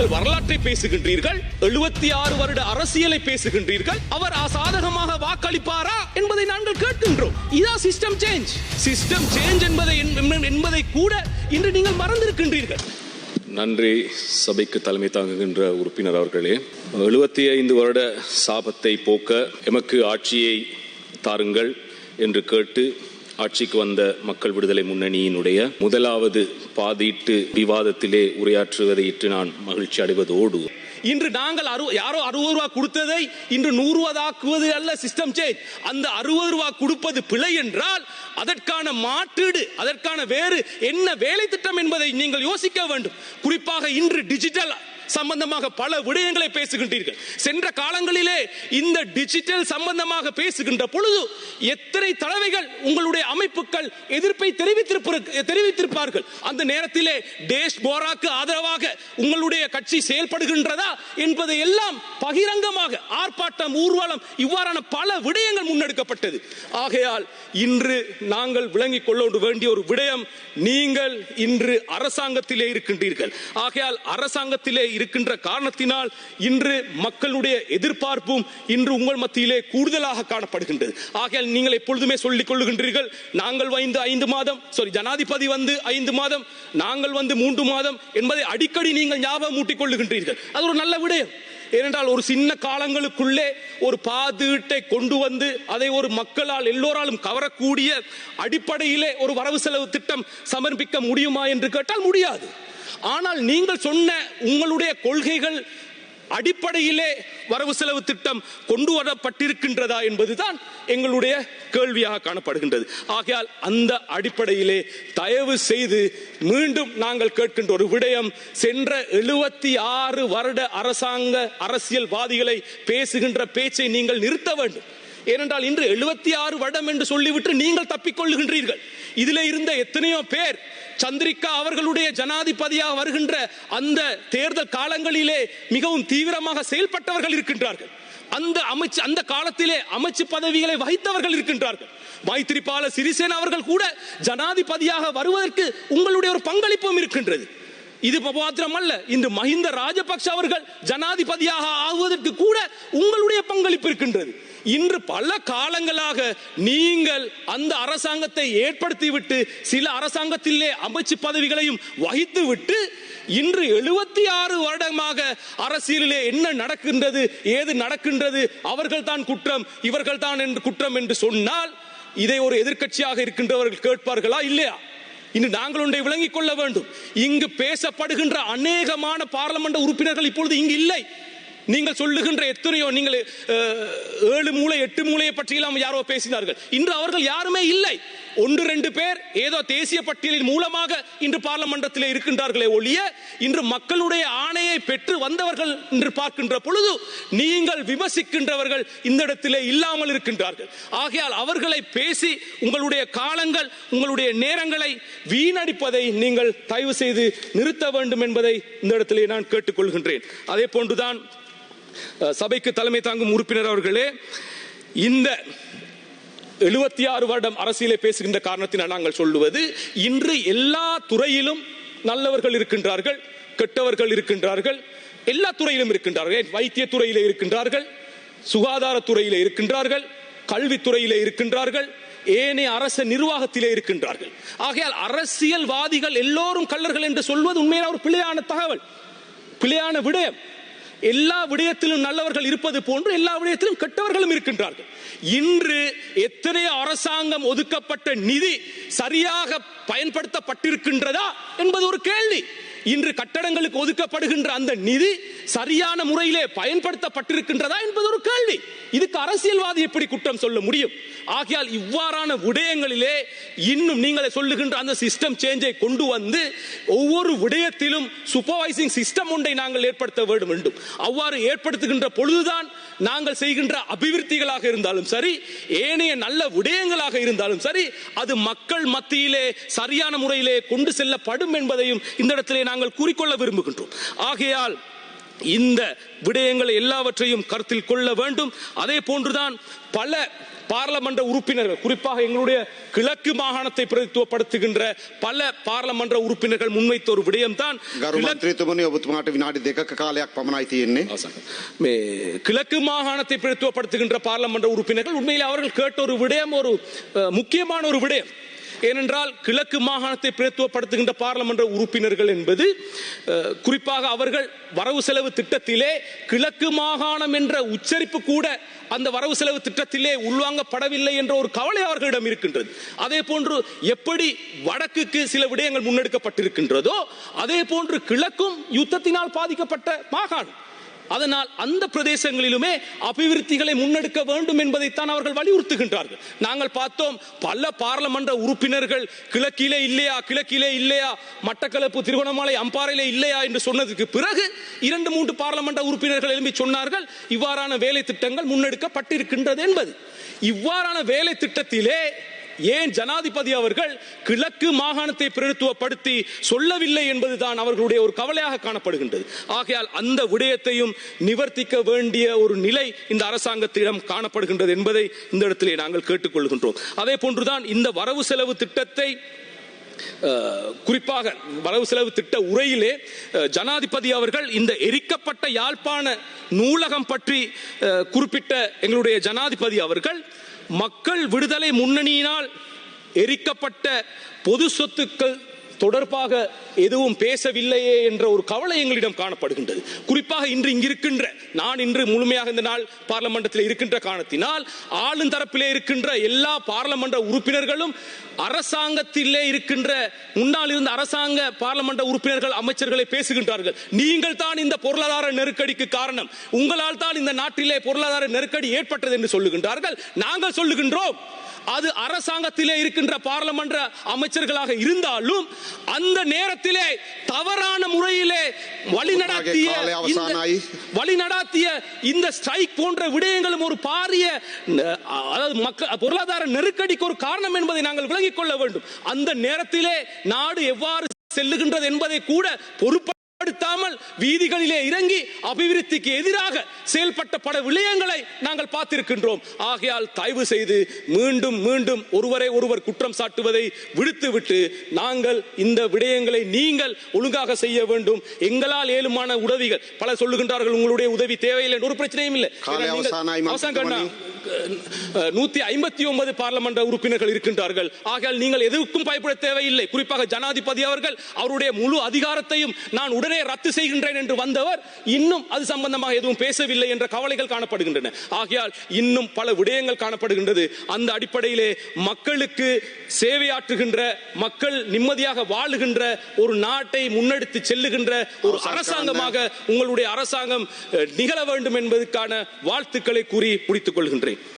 நீங்கள் வரலாற்றை பேசுகின்றீர்கள் எழுபத்தி ஆறு வருட அரசியலை பேசுகின்றீர்கள் அவர் சாதகமாக வாக்களிப்பாரா என்பதை நாங்கள் கேட்கின்றோம். இதான் சிஸ்டம் சேஞ்ச் சிஸ்டம் சேஞ்ச் என்பதை என்பதை கூட இன்று நீங்கள் மறந்திருக்கின்றீர்கள். நன்றி சபைக்கு தலைமை தாங்குகின்ற உறுப்பினர் அவர்களே. எழுபத்தி ஐந்து வருட சாபத்தை போக்க எமக்கு ஆட்சியை தாருங்கள் என்று கேட்டு ஆட்சிக்கு வந்த மக்கள் விடுதலை முன்னணியினுடைய முதலாவது பாதீட்டு விவாதத்திலே உரையாற்றுவதை இட்டு நான் மகிழ்ச்சி அடைவதோடு இன்று நாங்கள் அறு யாரோ அறுபது ரூபா கொடுத்ததை இன்று நூறு ரூபாதாக்குவது அல்ல சிஸ்டம் சேஞ்ச் அந்த அறுபது ரூபா கொடுப்பது பிழை என்றால் அதற்கான மாற்றீடு அதற்கான வேறு என்ன வேலை திட்டம் என்பதை நீங்கள் யோசிக்க வேண்டும். குறிப்பாக இன்று டிஜிட்டல் சம்பந்தமாக பல விடயங்களை பேசுகின்றீர்கள். சென்ற காலங்களிலே இந்த டிஜிட்டல் சம்பந்தமாக பேசுகின்ற பொழுது எத்தனை தலைவைகள் உங்களுடைய அமைப்புகள் எதிர்ப்பை தெரிவித்திருப்ப- தெரிவித்திருப்பார்கள். அந்த நேரத்திலே டேஷ் போராக்கு ஆதரவாக உங்களுடைய கட்சி செயல்படுகின்றதா என்பதை எல்லாம் பகிரங்கமாக ஆர்ப்பாட்டம் ஊர்வலம் இவ்வாறான பல விடயங்கள் முன்னெடுக்கப்பட்டது. ஆகையால் இன்று நாங்கள் விளங்கிக் கொள்ள வேண்டிய ஒரு விடயம் நீங்கள் இன்று அரசாங்கத்திலே இருக்கின்றீர்கள். ஆகையால் அரசாங்கத்திலே இருக்கின்ற காரணத்தினால் இன்று மக்களுடைய எதிர்பார்ப்பும் இன்று உங்கள் மத்தியிலே கூடுதலாக காணப்படுகின்றது. ஆகையால் நீங்கள் எப்பொழுதுமே சொல்லிக் கொள்ளுகின்றீர்கள் நாங்கள் வந்து ஐந்து மாதம் சாரி ஜனாதிபதி வந்து ஐந்து மாதம் நாங்கள் வந்து மூன்று மாதம் என்பதை அடிக்கடி நீங்கள் ஞாபகம் மூட்டிக் கொள்ளுகின்றீர்கள். அது ஒரு நல்ல விடயம். ஏனென்றால் ஒரு சின்ன காலங்களுக்குள்ளே ஒரு பாதீட்டை கொண்டு வந்து அதை ஒரு மக்களால் எல்லோராலும் கவரக்கூடிய அடிப்படையிலே ஒரு வரவு செலவு திட்டம் சமர்ப்பிக்க முடியுமா என்று கேட்டால் முடியாது. ஆனால் நீங்கள் சொன்ன உங்களுடைய கொள்கைகள் அடிப்படையிலே வரவு செலவு திட்டம் கொண்டு வரப்பட்டிருக்கின்றதா என்பதுதான் எங்களுடைய கேள்வியாக காணப்படுகின்றது. ஆகையால் அந்த அடிப்படையிலே தயவு செய்து மீண்டும் நாங்கள் கேட்கின்ற ஒரு விடயம் சென்ற எழுபத்தி ஆறு வருட அரசாங்க அரசியல்வாதிகளை பேசுகின்ற பேச்சை நீங்கள் நிறுத்த வேண்டும். ஏனென்றால் இன்று எழுபத்தி ஆறு வருடம் என்று சொல்லிவிட்டு நீங்கள் தப்பிக்கொள்ளுகின்றீர்கள். இதுல இருந்த எத்தனையோ பேர் சந்திரிகா அவர்களுடைய ஜனாதிபதியாக வருகின்ற அந்த தேர்தல் காலங்களிலே மிகவும் தீவிரமாக செயல்பட்டவர்கள் இருக்கின்றார்கள். அந்த அமைச்சு அந்த காலத்திலே அமைச்சு பதவிகளை வகித்தவர்கள் இருக்கின்றார்கள். மைத்திரிபால சிறிசேன அவர்கள் கூட ஜனாதிபதியாக வருவதற்கு உங்களுடைய ஒரு பங்களிப்பும் இருக்கின்றது. இது மாத்திரமல்ல இன்று மஹிந்த ராஜபக்ஷ அவர்கள் ஜனாதிபதியாக ஆகுவதற்கு கூட உங்களுடைய பங்களிப்பு இருக்கின்றது. இன்று பல காலங்களாக நீங்கள் அந்த அரசாங்கத்தை ஏற்படுத்திவிட்டு சில அரசாங்கத்திலே அமைச்சு பதவிகளையும் வகித்து விட்டு இன்று எழுபத்தி ஆறு வருடமாக அரசியலிலே என்ன நடக்கின்றது ஏது நடக்கின்றது அவர்கள் தான் குற்றம் இவர்கள் தான் என்று குற்றம் என்று சொன்னால் இதை ஒரு எதிர்க்கட்சியாக இருக்கின்றவர்கள் கேட்பார்களா இல்லையா? இன்று நாங்கள் ஒன்றை விளங்கிக் கொள்ள வேண்டும். இங்கு பேசப்படுகின்ற அநேகமான பாராளுமன்ற உறுப்பினர்கள் இப்பொழுது இங்கு இல்லை. நீங்கள் சொல்லுகின்ற எத்தனையோ நீங்கள் ஏழு மூளை எட்டு மூளையை பற்றியெல்லாம் யாரோ பேசினார்கள். இன்று அவர்கள் யாருமே இல்லை. ஒன்று ரெண்டு பேர் ஏதோ தேசிய பட்டியலின் மூலமாக இன்று பார்லமன்றத்தில் இருக்கின்றார்களே ஒழிய இன்று மக்களுடைய ஆணையை பெற்று வந்தவர்கள் என்று பார்க்கின்ற பொழுது நீங்கள் விமர்சிக்கின்றவர்கள் இந்த இடத்திலே இல்லாமல் இருக்கின்றார்கள். ஆகையால் அவர்களை பேசி உங்களுடைய காலங்கள் உங்களுடைய நேரங்களை வீணடிப்பதை நீங்கள் தயவு செய்து நிறுத்த வேண்டும் என்பதை இந்த இடத்திலே நான் கேட்டுக்கொள்கின்றேன். அதே போன்றுதான் சபைக்கு தலைமை தாங்கும் உறுப்பினர் அவர்களே இந்த எழுபத்தி ஆறு வருடம் அரசியலை பேசுகின்ற காரணத்தினால் நாங்கள் சொல்லுவது இன்று எல்லா துறையிலும் நல்லவர்கள் இருக்கின்றார்கள் கெட்டவர்கள் இருக்கின்றார்கள் எல்லா துறையிலும் இருக்கின்றார்கள். வைத்தியத்துறையில இருக்கின்றார்கள் சுகாதாரத்துறையில இருக்கின்றார்கள் கல்வித்துறையில இருக்கின்றார்கள் ஏனைய அரச நிர்வாகத்திலே இருக்கின்றார்கள். ஆகையால் அரசியல்வாதிகள் எல்லோரும் கள்ளர்கள் என்று சொல்வது உண்மையான ஒரு பிழையான தகவல் பிழையான விடயம். எல்லா விடயத்திலும் நல்லவர்கள் இருப்பது போன்று எல்லா விடயத்திலும் கெட்டவர்களும் இருக்கின்றார்கள். இன்று எத்தனையோ அரசாங்கம் ஒதுக்கப்பட்ட நிதி சரியாக பயன்படுத்தப்பட்டிருக்கின்றதா என்பது ஒரு கேள்வி. இன்று கட்டடங்களுக்கு ஒதுக்கப்படுகின்ற அந்த நிதி சரியான முறையிலே பயன்படுத்தப்பட்டிருக்கின்றதா என்பது ஒரு கேள்வி. இதுக்கு அரசியல்வாதி எப்படி குற்றம் சொல்ல முடியும்? ஆகையால் இவ்வாறான விடயங்களிலே இன்னும் நீங்கள் சொல்லுகின்ற அந்த சிஸ்டம் சேஞ்சை கொண்டு வந்து ஒவ்வொரு விடயத்திலும் சூப்பர்வைசிங் சிஸ்டம் ஒன்றை நாங்கள் ஏற்படுத்த வேண்டும் வேண்டும். அவ்வாறு ஏற்படுத்துகின்ற பொழுதுதான் நாங்கள் செய்கின்ற அபிவிருத்திகளாக இருந்தாலும் சரி ஏனைய நல்ல விடயங்களாக இருந்தாலும் சரி அது மக்கள் மத்தியிலே சரியான முறையிலே கொண்டு செல்லப்படும் என்பதையும் இந்த இடத்திலே நாங்கள் கூறிக்கொள்ள விரும்புகின்றோம். ஆகையால் இந்த விடயங்களை எல்லாவற்றையும் கருத்தில் கொள்ள வேண்டும். அதே போன்றுதான் பல பாராளுமன்ற உறுப்பினர்கள் குறிப்பாக எங்களுடைய கிழக்கு மாகாணத்தை பிரதித்துவப்படுத்துகின்ற பல பாராளுமன்ற உறுப்பினர்கள் முன்வைத்த ஒரு விடயம்தான் கிழக்கு மாகாணத்தை பிரதித்துவப்படுத்துகின்ற பாராளுமன்ற உறுப்பினர்கள் உண்மையில் அவர்கள் கேட்ட ஒரு விடயம் ஒரு முக்கியமான ஒரு விடயம். ஏனென்றால் கிழக்கு மாகாணத்தை பிரதித்துவப்படுத்துகின்ற பாராளுமன்ற உறுப்பினர்கள் என்பது குறிப்பாக அவர்கள் வரவு செலவு திட்டத்திலே கிழக்கு மாகாணம் என்ற உச்சரிப்பு கூட அந்த வரவு செலவு திட்டத்திலே உள்வாங்கப்படவில்லை என்ற ஒரு கவலை அவர்களிடம் இருக்கின்றது. அதே போன்று எப்படி வடக்குக்கு சில விடயங்கள் முன்னெடுக்கப்பட்டிருக்கின்றதோ அதே போன்று கிழக்கும் யுத்தத்தினால் பாதிக்கப்பட்ட மாகாணம். அதனால் அந்த பிரதேசங்களிலுமே அபிவிருத்திகளை முன்னெடுக்க வேண்டும் என்பதைத்தான் அவர்கள் வலியுறுத்துகின்றார்கள். நாங்கள் பார்த்தோம் பல பாராளுமன்ற உறுப்பினர்கள் கிழக்கிலே இல்லையா கிழக்கிலே இல்லையா மட்டக்களப்பு திருவண்ணாமலை அம்பாறையிலே இல்லையா என்று சொன்னதுக்கு பிறகு இரண்டு மூன்று பாராளுமன்ற உறுப்பினர்கள் எழுப்பி சொன்னார்கள் இவ்வாறான வேலை திட்டங்கள் முன்னெடுக்கப்பட்டிருக்கின்றது என்பது. இவ்வாறான வேலை திட்டத்திலே ஏன் ஜனாதிபதி அவர்கள் கிழக்கு மாகாணத்தை பிரதித்துவப்படுத்தி சொல்லவில்லை என்பதுதான் அவர்களுடைய ஒரு கவலையாக காணப்படுகின்றது. ஆகையால் அந்த விடயத்தையும் நிவர்த்திக்க வேண்டிய ஒரு நிலை இந்த அரசாங்கத்திடம் காணப்படுகின்றது என்பதை இந்த இடத்திலே நாங்கள் கேட்டுக்கொள்கின்றோம். அதே போன்றுதான் இந்த வரவு செலவு திட்டத்தை குறிப்பாக வரவு செலவு திட்ட உரையிலே ஜனாதிபதி அவர்கள் இந்த எரிக்கப்பட்ட யாழ்ப்பாண நூலகம் பற்றி குறிப்பிட்ட எங்களுடைய ஜனாதிபதி அவர்கள் மக்கள் விடுதலை முன்னணியினால் எரிக்கப்பட்ட பொது சொத்துக்கள் தொடர்பாக எதுவும் பேசவில்லையே என்ற ஒரு கவலை எங்களிடம் காணப்படுகின்றது. குறிப்பாக இன்று இங்கிருக்கின்ற நான் இன்று முழுமையாக இந்த நாள் பார்லமெண்டத்தில் இருக்கின்ற காரணத்தினால் ஆளும் தரப்பிலே இருக்கின்ற எல்லா பார்லமென்ற உறுப்பினர்களும் அரசாங்கத்திலே இருக்கின்ற முன்னால் இருந்த அரசாங்க பார்லமெண்ட உறுப்பினர்கள் அமைச்சர்களை பேசுகின்றார்கள். நீங்கள் தான் இந்த பொருளாதார நெருக்கடிக்கு காரணம். உங்களால் தான் இந்த நாட்டிலே பொருளாதார நெருக்கடி ஏற்பட்டது என்று சொல்லுகின்றார்கள். நாங்கள் சொல்லுகின்றோம். அது அரசாங்கத்திலே இருக்கின்ற பாராளுமன்ற அமைச்சர்களாக இருந்தாலும் அந்த நேரத்திலே தவறான முறையிலே வழிநடத்திய. வழிநடாத்திய இந்த ஸ்ட்ரைக் போன்ற விடயங்களும் ஒரு பாரிய பொருளாதார நெருக்கடிக்கு ஒரு காரணம் என்பதை நாங்கள் விளங்கிக் கொள்ள வேண்டும் அந்த நேரத்திலே நாடு எவ்வாறு செல்லுகின்றது என்பதை கூட பொறுப்படுத்தாமல் வீதிகளிலே இறங்கி அபிவிருத்திக்கு எதிராக செயல்பட்ட பல விடயங்களை நாங்கள் பார்த்திருக்கின்றோம். ஆகையால் தயவு செய்து மீண்டும் மீண்டும் ஒருவரை ஒருவர் குற்றம் சாட்டுவதை விடுத்துவிட்டு நாங்கள் இந்த விடயங்களை நீங்கள் ஒழுங்காக செய்ய வேண்டும். எங்களால் ஏழுமான உதவிகள் பல சொல்லுகின்றார்கள் உங்களுடைய உதவி தேவையில்லை ஒரு பிரச்சனையும் இல்லை. நூத்தி ஐம்பத்தி ஒன்பது பார்லமெண்ட் உறுப்பினர்கள் இருக்கின்றார்கள். ஆகையால் நீங்கள் எதுக்கும் பயப்பட தேவையில்லை. குறிப்பாக ஜனாதிபதி அவர்கள் அவருடைய முழு அதிகாரத்தையும் நான் உடனே ரத்து செய்கின்றேன் என்று வந்தவர் இன்னும் அது சம்பந்தமாக எதுவும் பேசவில்லை என்ற கவலைகள் காணப்படுகின்றன. ஆகையால் இன்னும் பல விடயங்கள் காணப்படுகின்றது. அந்த அடிப்படையிலே மக்களுக்கு சேவையாற்றுகின்ற மக்கள் நிம்மதியாக வாழுகின்ற ஒரு நாட்டை முன்னெடுத்து செல்லுகின்ற ஒரு அரசாங்கமாக உங்களுடைய அரசாங்கம் நிகழ வேண்டும் என்பதற்கான வாழ்த்துக்களை கூறி முடித்துக் கொள்கின்றேன். clearly